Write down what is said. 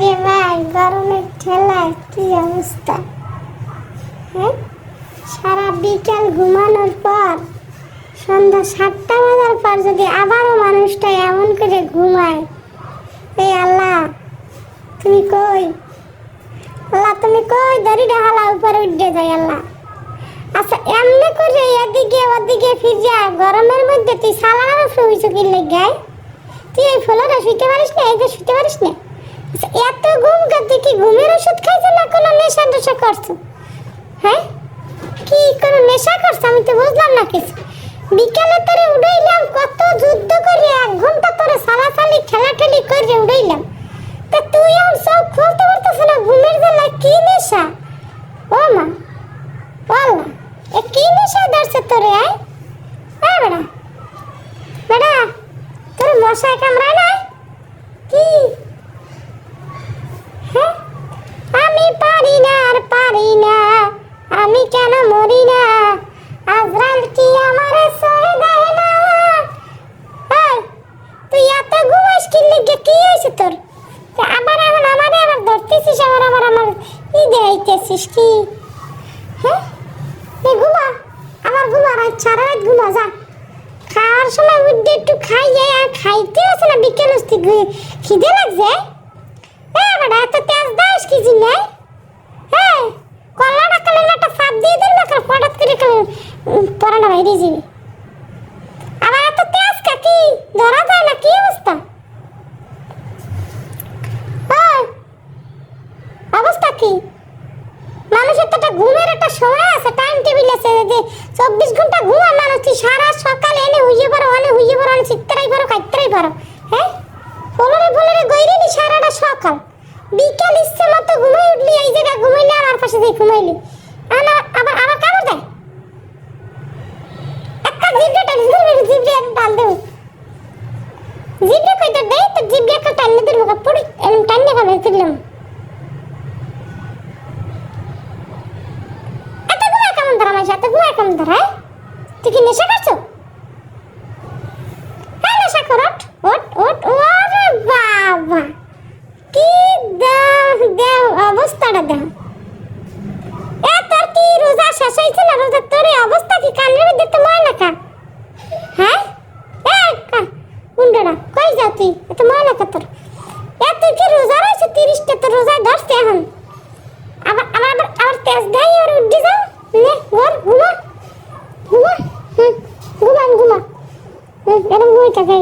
রে ভাই গরমের ঠেলায় কি অবস্থা? হ্যাঁ? সারা বিকাল ঘুমানোর পর, সন্ধ্যা সাতটা বাজার পর যদি আবারও মানুষটা এমন করে ঘুমায় এই আল্লাহ, তুমি কই? আল্লাহ, তুমি কই? দড়িটা হালা উপরে উঠে যায় আল্লাহ। আচ্ছা এমনি করে এদিকে ওদিকে ফিরজা গরমের মধ্যে তুই সালার উপরে হইছো কি লেগায় তুই এই ফলটা শুইতে পারিস না, এই যে শুইতে পারিস না? এত ঘুম কাতে কি ঘুমের ওষুধ খাইছো না, কোনো নেশা টেশা করছ হ্যাঁ? কি কোনো নেশা করছ আমি তো বুঝলাম না কিছু। বিকালে তোরে উড়াইলাম, কত যুদ্ধ করে এক ঘণ্টা তোরে সালাসালি ঠেলাঠেলি করে উড়াইলাম। তা তুই আর সব খুলতে পারতেছ না, ঘুমের জ্বালা কি নেশা? ও মা বল না এ কি নেশা ধরছে তোরে আয় বেড়া। বেড়া, তোর মশায় কামড়ায় কি? হ্যাঁ ঘুমা আমার ঘুমা রাত সারা রাত ঘুমা যা। খাওয়ার সময় উঠে একটু খাই যায় আর খাইতে আছে না, বিকেল হচ্ছে খিদে লাগছে? হ্যাঁ বেটা এত তেজ দাস কি জিনে হ্যাঁ কলাটা কালে একটা ফাপ দিয়ে দিন না হঠাৎ করে পরানো বাইরে যাবে আবার এত তেজ কাকি ধরা যায় না কি অবস্থা ওই, অবস্থা কি মানুষের তো একটা ঘুমের একটা সময় আছে টাইম টেবিল আছে যে চব্বিশ ঘণ্টা ঘুমায় মানুষ, তুই সারা সকাল এনে হুইয়ে পারো অনে হুইয়ে পারো অনে চিত্রাই পারো খাইত্রাই পারো হ্যাঁ? ফলরে ফলরে গইরে নি সারাটা সকাল। বিকাল ইচ্ছে মতো ঘুমাই উঠলি, এই জায়গা ঘুমাইলি আমার পাশে দিয়ে ঘুমাইলি। আবার আবার আবার কামড় দেয়? একটা জিবটা টান ধরবে জিবটা টান দেবো। জিবটা কইটা দেয় তো জিবটা একটা টান্নে ধরবো, পড়ি টান্নে খাবে দিলাম কেমন ধরা মাইসা এত ঘুমায় কেমন ধরা হ্যাঁ? তুই কি নেশা করছ? হ্যাঁ নেশা কর, ওঠ ওঠ ওরে বাবা, কি দেহ দেহ অবস্থাটা দেহ এ, তোর কি রোজা শেষ হয়েছে না রোজা তোর অবস্থা কি? কানের মধ্যে তো হ্যাঁ? এ, কা উন্ডরা কই যা তুই? এত ময়লা তোর। এ, তুই কি রোজা রয়েছে? তিরিশটা তো রোজা ধরছে এখন। আবার আবার আবার তেজ দেয় আর উঠে যাও। নে ঘর ঘুমা হুম এরকম ঘুমাই থাকে